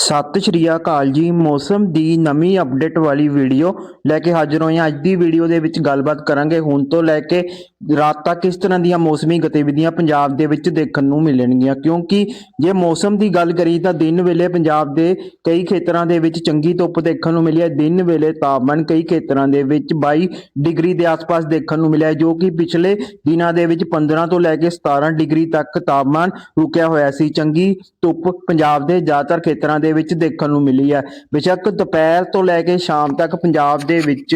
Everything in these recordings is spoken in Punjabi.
ਸਤਿ ਸ਼੍ਰੀ ਅਕਾਲ ਜੀ। ਮੌਸਮ ਦੀ ਨਵੀਂ ਅਪਡੇਟ ਵਾਲੀ ਵੀਡੀਓ ਲੈ ਕੇ ਹਾਜ਼ਰ ਹੋਏ ਹਾਂ। ਅੱਜ ਦੀ ਵੀਡੀਓ ਦੇ ਵਿੱਚ ਗੱਲਬਾਤ ਕਰਾਂਗੇ। ਹੁਣ ਤੋਂ ਲੈ ਕੇ ਰਾਤ ਤੱਕ ਕਿਸ ਤਰ੍ਹਾਂ ਦੀਆਂ ਮੌਸਮੀ ਗਤੀਵਿਧੀਆਂ ਪੰਜਾਬ ਦੇ ਵਿੱਚ ਦੇਖਣ ਨੂੰ ਮਿਲਣਗੀਆਂ। ਕਿਉਂਕਿ ਜੇ ਮੌਸਮ ਦੀ ਗੱਲ ਕਰੀ ਤਾਂ ਦਿਨ ਵੇਲੇ ਪੰਜਾਬ ਦੇ ਕਈ ਖੇਤਰਾਂ ਦੇ ਵਿੱਚ ਚੰਗੀ ਧੁੱਪ ਦੇਖਣ ਨੂੰ ਮਿਲੀ ਹੈ ਦਿਨ ਵੇਲੇ ਤਾਪਮਾਨ ਕਈ ਖੇਤਰਾਂ ਦੇ ਵਿੱਚ 22 ਡਿਗਰੀ ਦੇ ਆਸ-ਪਾਸ ਦੇਖਣ ਨੂੰ ਮਿਲਿਆ, ਜੋ ਕਿ ਪਿਛਲੇ ਦਿਨਾਂ ਦੇ ਵਿੱਚ 15 ਤੋਂ ਲੈ ਕੇ 17 ਡਿਗਰੀ ਤੱਕ ਤਾਪਮਾਨ ਰੁਕਿਆ ਹੋਇਆ ਸੀ। ਚੰਗੀ ਧੁੱਪ ਪੰਜਾਬ ਦੇ ਜ਼ਿਆਦਾਤਰ ਖੇਤਰਾਂ ਦੇ ਵਿੱਚ ਦੇਖਣ ਨੂੰ ਮਿਲੀ ਹੈ ਬੇਸ਼ੱਕ ਦੁਪਹਿਰ ਤੋਂ ਲੈ ਕੇ ਸ਼ਾਮ ਤੱਕ ਪੰਜਾਬ ਦੇ ਵਿੱਚ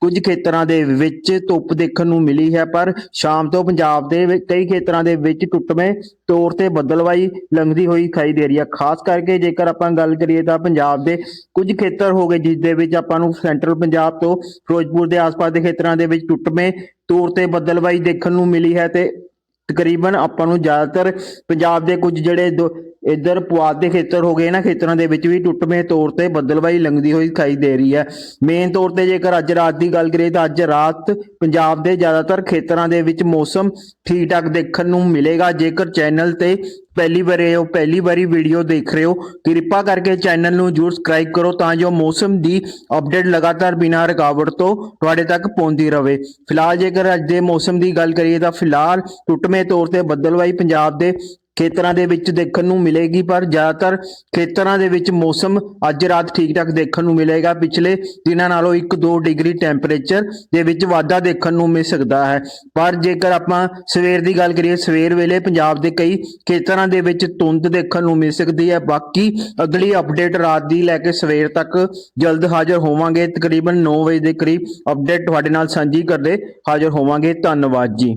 ਕੁਝ ਖੇਤਰਾਂ ਦੇ ਵਿੱਚ ਧੁੱਪ ਦੇਖਣ ਨੂੰ ਮਿਲੀ ਹੈ, ਪਰ ਸ਼ਾਮ ਤੋਂ ਪੰਜਾਬ ਦੇ ਕਈ ਖੇਤਰਾਂ ਦੇ ਵਿੱਚ ਟੁੱਟਵੇਂ ਤੌਰ ਤੇ ਬੱਦਲਵਾਈ ਲੰਘਦੀ ਹੋਈ ਦਿਖਾਈ ਦੇ ਰਹੀ ਹੈ ਖਾਸ ਕਰਕੇ ਜੇਕਰ ਆਪਾਂ ਗੱਲ ਕਰੀਏ ਤਾਂ ਪੰਜਾਬ ਦੇ ਕੁਝ ਖੇਤਰ ਹੋ ਗਏ, ਜਿਸ ਦੇ ਵਿੱਚ ਆਪਾਂ ਨੂੰ ਸੈਂਟਰਲ ਪੰਜਾਬ ਤੋਂ ਫਿਰੋਜ਼ਪੁਰ ਦੇ ਆਸ-ਪਾਸ ਦੇ ਖੇਤਰਾਂ ਦੇ ਵਿੱਚ ਟੁੱਟਵੇਂ ਤੌਰ ਤੇ ਬੱਦਲਵਾਈ ਦੇਖਣ ਨੂੰ ਮਿਲੀ ਹੈ ਤੇ ਤਕਰੀਬਨ ਆਪਾਂ ਨੂੰ ਜ਼ਿਆਦਾਤਰ ਪੰਜਾਬ ਦੇ ਕੁਝ ਜਿਹੜੇ ਇੱਧਰ ਪੁਆਧ ਦੇ ਖੇਤਰ ਹੋ ਗਏ ਨਾ ਖੇਤਰਾਂ ਦੇ ਵਿੱਚ ਵੀ ਟੁੱਟਵੇਂ ਤੌਰ ਤੇ ਬੱਦਲਵਾਈ ਲੰਘਦੀ ਹੋਈ ਦਿਖਾਈ ਦੇ ਰਹੀ ਹੈ। ਮੇਨ ਤੌਰ ਤੇ ਜੇਕਰ ਅੱਜ ਰਾਤ ਦੀ ਗੱਲ ਕਰੀਏ ਤਾਂ ਅੱਜ ਰਾਤ ਪੰਜਾਬ ਦੇ ਜ਼ਿਆਦਾਤਰ ਖੇਤਰਾਂ ਦੇ ਵਿੱਚ ਮੌਸਮ ਠੀਕ ਠਾਕ ਦੇਖਣ ਨੂੰ ਮਿਲੇਗਾ। ਜੇਕਰ ਚੈਨਲ ਤੇ ਪਹਿਲੀ ਵਾਰੀ ਹੋ ਪਹਿਲੀ ਵਾਰੀ ਵੀਡੀਓ ਦੇਖ ਰਹੇ ਹੋ, ਕਿਰਪਾ ਕਰਕੇ ਚੈਨਲ ਨੂੰ ਜਰੂਰ ਸਬਸਕ੍ਰਾਈਬ ਕਰੋ ਤਾਂ ਜੋ ਮੌਸਮ ਦੀ ਅਪਡੇਟ ਲਗਾਤਾਰ ਬਿਨਾਂ ਰੁਕਾਵਟ ਤੋਂ ਤੁਹਾਡੇ ਤੱਕ ਪਹੁੰਚਦੀ ਰਹੇ। ਫਿਲਹਾਲ ਜੇਕਰ ਅੱਜ ਦੇ ਮੌਸਮ ਦੀ ਗੱਲ ਕਰੀਏ ਤਾਂ ਫਿਲਹਾਲ ਟੁੱਟਵੇਂ ਤੌਰ ਤੇ ਬੱਦਲਵਾਈ ਪੰਜਾਬ ਦੇ ਖੇਤਰਾਂ ਦੇ ਵਿੱਚ ਦੇਖਣ ਨੂੰ ਮਿਲੇਗੀ, ਪਰ ਜ਼ਿਆਦਾਤਰ ਖੇਤਰਾਂ ਦੇ ਵਿੱਚ ਮੌਸਮ ਅੱਜ ਰਾਤ ਠੀਕ ਠਾਕ ਦੇਖਣ ਨੂੰ ਮਿਲੇਗਾ। ਪਿਛਲੇ ਦਿਨਾਂ ਨਾਲੋਂ 1-2 ਡਿਗਰੀ ਟੈਂਪਰੇਚਰ ਦੇ ਵਿੱਚ ਵਾਧਾ ਦੇਖਣ ਨੂੰ ਮਿਲ ਸਕਦਾ ਹੈ। ਪਰ ਜੇਕਰ ਆਪਾਂ ਸਵੇਰ ਦੀ ਗੱਲ ਕਰੀਏ, ਸਵੇਰ ਵੇਲੇ ਪੰਜਾਬ ਦੇ ਕਈ ਖੇਤਰਾਂ ਦੇ ਵਿੱਚ ਧੁੰਦ ਦੇਖਣ ਨੂੰ ਮਿਲ ਸਕਦੀ ਹੈ। ਬਾਕੀ ਅਗਲੀ ਅਪਡੇਟ ਰਾਤ ਦੀ ਲੈ ਕੇ ਸਵੇਰ ਤੱਕ ਜਲਦ ਹਾਜ਼ਰ ਹੋਵਾਂਗੇ। ਤਕਰੀਬਨ 9 ਵਜੇ ਦੇ ਕਰੀਬ ਅਪਡੇਟ ਤੁਹਾਡੇ ਨਾਲ ਸਾਂਝੀ ਕਰਦੇ ਹਾਜ਼ਰ ਹੋਵਾਂਗੇ। ਧੰਨਵਾਦ ਜੀ।